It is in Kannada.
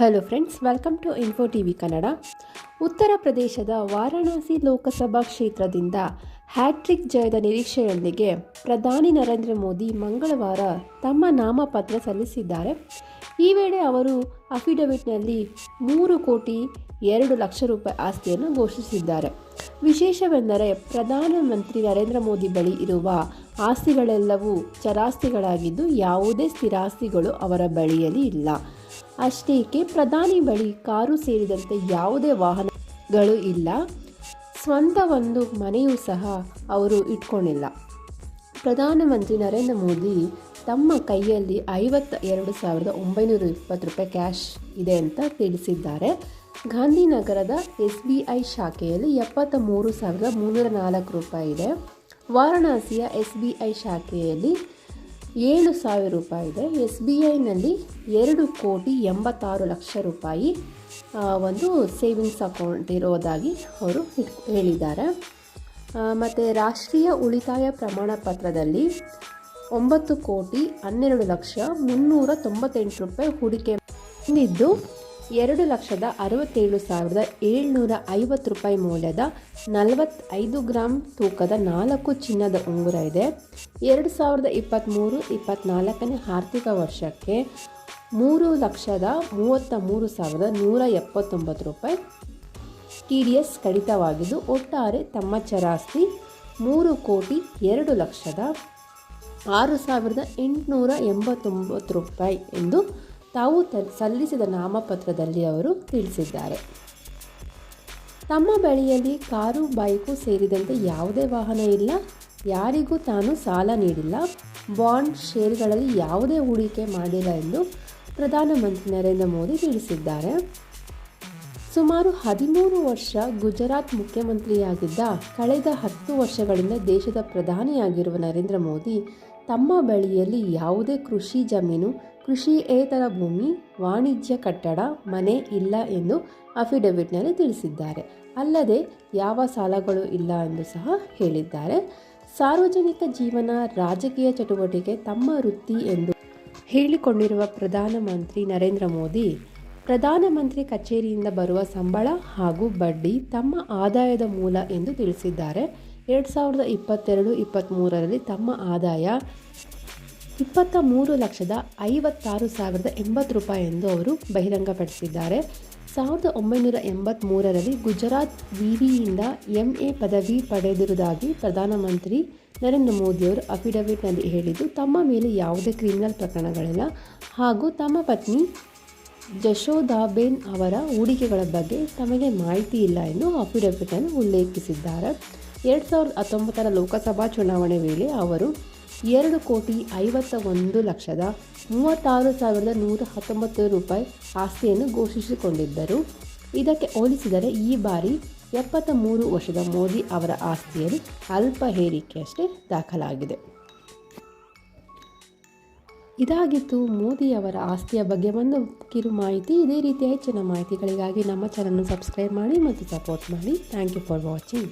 Hello friends welcome to info T V Kannada ಉತ್ತರ ಪ್ರದೇಶದ ವಾರಾಣಸಿ ಲೋಕಸಭಾ ಕ್ಷೇತ್ರದಿಂದ ಹ್ಯಾಟ್ರಿಕ್ ಜಯದ ನಿರೀಕ್ಷೆಯೊಂದಿಗೆ ಪ್ರಧಾನಿ ನರೇಂದ್ರ ಮೋದಿ ಮಂಗಳವಾರ ತಮ್ಮ ನಾಮಪತ್ರ ಸಲ್ಲಿಸಿದ್ದಾರೆ. ಈ ವೇಳೆ ಅವರು ಅಫಿಡವಿಟ್ನಲ್ಲಿ ಮೂರು ಕೋಟಿ ಎರಡು ಲಕ್ಷ ರೂಪಾಯಿ ಆಸ್ತಿಯನ್ನು ಘೋಷಿಸಿದ್ದಾರೆ. ವಿಶೇಷವೆಂದರೆ ಪ್ರಧಾನಮಂತ್ರಿ ನರೇಂದ್ರ ಮೋದಿ ಬಳಿ ಇರುವ ಆಸ್ತಿಗಳೆಲ್ಲವೂ ಚರಾಸ್ತಿಗಳಾಗಿದ್ದು ಯಾವುದೇ ಸ್ಥಿರಾಸ್ತಿಗಳು ಅವರ ಬಳಿಯಲ್ಲಿ ಇಲ್ಲ. ಅಷ್ಟೇಕೆ ಪ್ರಧಾನಿ ಬಳಿ ಕಾರು ಸೇರಿದಂತೆ ಯಾವುದೇ ವಾಹನಗಳು ಇಲ್ಲ. ಸ್ವಂತ ಒಂದು ಮನೆಯೂ ಸಹ ಅವರು ಇಟ್ಕೊಂಡಿಲ್ಲ. ಪ್ರಧಾನಮಂತ್ರಿ ನರೇಂದ್ರ ಮೋದಿ ತಮ್ಮ ಕೈಯಲ್ಲಿ ಐವತ್ತ ಎರಡು ಸಾವಿರದ ಒಂಬೈನೂರ ಇಪ್ಪತ್ತು ರೂಪಾಯಿ ಕ್ಯಾಶ್ ಇದೆ ಅಂತ ತಿಳಿಸಿದ್ದಾರೆ. ಗಾಂಧಿನಗರದ ಎಸ್ ಬಿ ಐ ಶಾಖೆಯಲ್ಲಿ ಎಪ್ಪತ್ತ ಮೂರು ಸಾವಿರದ ಮುನ್ನೂರ ನಾಲ್ಕು ರೂಪಾಯಿ ಇದೆ. ವಾರಣಾಸಿಯ ಎಸ್ ಬಿ ಐ ಶಾಖೆಯಲ್ಲಿ ಏಳು ಸಾವಿರ ರೂಪಾಯಿ ಇದೆ. ಎಸ್ ಬಿ ಐನಲ್ಲಿ ಎರಡು ಕೋಟಿ ಎಂಬತ್ತಾರು ಲಕ್ಷ ರೂಪಾಯಿ ಒಂದು ಸೇವಿಂಗ್ಸ್ ಅಕೌಂಟ್ ಇರೋದಾಗಿ ಅವರು ಹೇಳಿದ್ದಾರೆ. ಮತ್ತು ರಾಷ್ಟ್ರೀಯ ಉಳಿತಾಯ ಪ್ರಮಾಣ ಪತ್ರದಲ್ಲಿ ಒಂಬತ್ತು ಕೋಟಿ ಹನ್ನೆರಡು ಲಕ್ಷ ಮುನ್ನೂರ ತೊಂಬತ್ತೆಂಟು ರೂಪಾಯಿ ಹೂಡಿಕೆ. ಇದ್ದು ಎರಡು ಲಕ್ಷದ ಅರವತ್ತೇಳು ಸಾವಿರದ ಏಳ್ನೂರ ಐವತ್ತು ರೂಪಾಯಿ ಮೌಲ್ಯದ ನಲವತ್ತೈದು ಗ್ರಾಮ್ ತೂಕದ ನಾಲ್ಕು ಚಿನ್ನದ ಉಂಗುರ ಇದೆ. ಎರಡು ಸಾವಿರದ ಇಪ್ಪತ್ತ್ಮೂರು ಇಪ್ಪತ್ತ್ನಾಲ್ಕನೇ ಆರ್ಥಿಕ ವರ್ಷಕ್ಕೆ ಮೂರು ಲಕ್ಷದ ಮೂವತ್ತ ಮೂರು ಸಾವಿರದ ನೂರ ಎಪ್ಪತ್ತೊಂಬತ್ತು ರೂಪಾಯಿ. ಟಿ ಡಿ ಎಸ್ ಕಡಿತವಾಗಿದ್ದು ಒಟ್ಟಾರೆ ತಮ್ಮ ಚರಾಸ್ತಿ ಮೂರು ಕೋಟಿ ಎರಡು ಲಕ್ಷದ ಆರು ಸಾವಿರದ ಎಂಟುನೂರ ಎಂಬತ್ತೊಂಬತ್ತು ರೂಪಾಯಿ ಎಂದು ತಾವು ಸಲ್ಲಿಸಿದ ನಾಮಪತ್ರದಲ್ಲಿ ಅವರು ತಿಳಿಸಿದ್ದಾರೆ. ತಮ್ಮ ಬಳಿಯಲ್ಲಿ ಕಾರು, ಬೈಕು ಸೇರಿದಂತೆ ಯಾವುದೇ ವಾಹನ ಇಲ್ಲ. ಯಾರಿಗೂ ತಾನು ಸಾಲ ನೀಡಿಲ್ಲ. ಬಾಂಡ್ ಶೇರ್ಗಳಲ್ಲಿ ಯಾವುದೇ ಹೂಡಿಕೆ ಮಾಡಿಲ್ಲ ಎಂದು ಪ್ರಧಾನಮಂತ್ರಿ ನರೇಂದ್ರ ಮೋದಿ ತಿಳಿಸಿದ್ದಾರೆ. ಸುಮಾರು ಹದಿಮೂರು ವರ್ಷ ಗುಜರಾತ್ ಮುಖ್ಯಮಂತ್ರಿಯಾಗಿದ್ದ ಕಳೆದ ಹತ್ತು ವರ್ಷಗಳಿಂದ ದೇಶದ ಪ್ರಧಾನಿಯಾಗಿರುವ ನರೇಂದ್ರ ಮೋದಿ ತಮ್ಮ ಬಳಿಯಲ್ಲಿ ಯಾವುದೇ ಕೃಷಿ ಜಮೀನು ಕೃಷಿಯೇತರ ಭೂಮಿ, ವಾಣಿಜ್ಯ ಕಟ್ಟಡ, ಮನೆ ಇಲ್ಲ ಎಂದು ಅಫಿಡವಿಟ್ನಲ್ಲಿ ತಿಳಿಸಿದ್ದಾರೆ. ಅಲ್ಲದೆ ಯಾವ ಸಾಲಗಳು ಇಲ್ಲ ಎಂದು ಸಹ ಹೇಳಿದ್ದಾರೆ. ಸಾರ್ವಜನಿಕ ಜೀವನ ರಾಜಕೀಯ ಚಟುವಟಿಕೆ ತಮ್ಮ ವೃತ್ತಿ ಎಂದು ಹೇಳಿಕೊಂಡಿರುವ ಪ್ರಧಾನಮಂತ್ರಿ ನರೇಂದ್ರ ಮೋದಿ, ಪ್ರಧಾನಮಂತ್ರಿ ಕಚೇರಿಯಿಂದ ಬರುವ ಸಂಬಳ ಹಾಗೂ ಬಡ್ಡಿ ತಮ್ಮ ಆದಾಯದ ಮೂಲ ಎಂದು ತಿಳಿಸಿದ್ದಾರೆ. ಎರಡು ಸಾವಿರದ ಇಪ್ಪತ್ತೆರಡು ಇಪ್ಪತ್ತ್ಮೂರರಲ್ಲಿ ತಮ್ಮ ಆದಾಯ ಇಪ್ಪತ್ತ ಮೂರು ಲಕ್ಷದ ಐವತ್ತಾರು ಸಾವಿರದ ಎಂಬತ್ತು ರೂಪಾಯಿ ಎಂದು ಅವರು ಬಹಿರಂಗಪಡಿಸಿದ್ದಾರೆ. ಸಾವಿರದ ಒಂಬೈನೂರ ಎಂಬತ್ತ್ಮೂರರಲ್ಲಿ ಗುಜರಾತ್ ವಿವಿಯಿಂದ ಎಂ ಎ ಪದವಿ ಪಡೆದಿರುವುದಾಗಿ ಪ್ರಧಾನಮಂತ್ರಿ ನರೇಂದ್ರ ಮೋದಿಯವರು ಅಫಿಡವಿಟ್ನಲ್ಲಿ ಹೇಳಿದ್ದು, ತಮ್ಮ ಮೇಲೆ ಯಾವುದೇ ಕ್ರಿಮಿನಲ್ ಪ್ರಕರಣಗಳಿಲ್ಲ ಹಾಗೂ ತಮ್ಮ ಪತ್ನಿ ಜಶೋದಾಬೇನ್ ಅವರ ಹೂಡಿಕೆಗಳ ಬಗ್ಗೆ ತಮಗೆ ಮಾಹಿತಿ ಇಲ್ಲ ಎಂದು ಅಫಿಡವಿಟ್ನಲ್ಲಿ ಉಲ್ಲೇಖಿಸಿದ್ದಾರೆ. ಎರಡು ಸಾವಿರದ ಹತ್ತೊಂಬತ್ತರ ಲೋಕಸಭಾ ಚುನಾವಣೆ ವೇಳೆ ಅವರು ಎರಡು ಕೋಟಿ ಐವತ್ತ ಒಂದು ಲಕ್ಷದ ಮೂವತ್ತಾರು ಸಾವಿರದ ನೂರ ಹತ್ತೊಂಬತ್ತು ರೂಪಾಯಿ ಆಸ್ತಿಯನ್ನು ಘೋಷಿಸಿಕೊಂಡಿದ್ದರು. ಇದಕ್ಕೆ ಹೋಲಿಸಿದರೆ ಈ ಬಾರಿ ಎಪ್ಪತ್ತ ಮೂರು ವರ್ಷದ ಮೋದಿ ಅವರ ಆಸ್ತಿಯಲ್ಲಿ ಅಲ್ಪ ಹೇರಿಕೆಯಷ್ಟೇ ದಾಖಲಾಗಿದೆ. ಇದಾಗಿತ್ತು ಮೋದಿ ಅವರ ಆಸ್ತಿಯ ಬಗ್ಗೆ ಒಂದು ಕಿರು ಮಾಹಿತಿ. ಇದೇ ರೀತಿಯ ಹೆಚ್ಚಿನ ಮಾಹಿತಿಗಳಿಗಾಗಿ ನಮ್ಮ ಚಾನಲ್ನ ಸಬ್ಸ್ಕ್ರೈಬ್ ಮಾಡಿ ಮತ್ತು ಸಪೋರ್ಟ್ ಮಾಡಿ. Thank you for watching